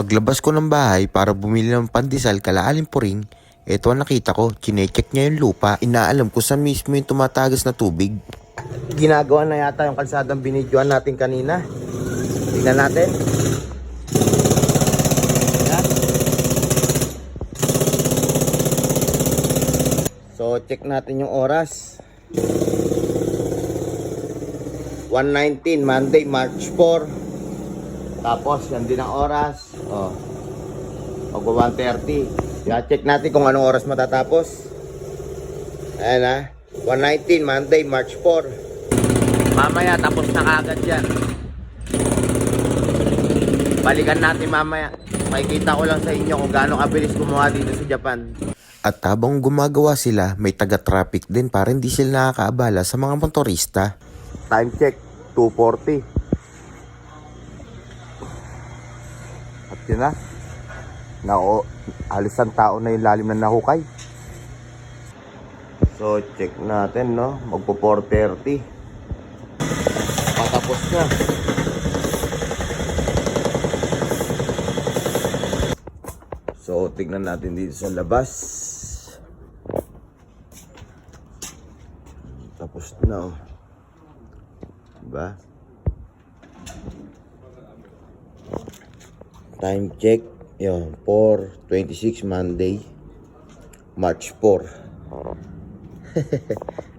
Paglabas ko ng bahay para bumili ng pandesal kalaalim po rin, eto ang nakita ko, chinecheck niya yung lupa, inaalam ko saan mismo yung tumatagas na tubig. Ginagawa na yata yung kalsadang binidyoan natin kanina. Tingnan natin. So, check natin yung oras. 119, Monday, March 4. Tapos, yan din ang oras. Oh. Mag 1.30. Yeah, check natin kung anong oras matatapos. Ayan ha. 119, Monday, March 4. Mamaya, tapos na kagad yan. Balikan natin mamaya. Makikita ko lang sa inyo kung gaano kabilis gumawa dito sa Japan. At habang gumagawa sila, may taga-traffic din para hindi sila nakakaabala sa mga motorista. Time check, 2.40. At yun na. Nao, halos ang tao na yung lalim na nahukay. So, check natin, no? Magpo 4.30. Patapos na. So, tignan natin dito sa labas. Tapos na, oh. Diba? Time check. Yun, 4.26 Monday. March 4.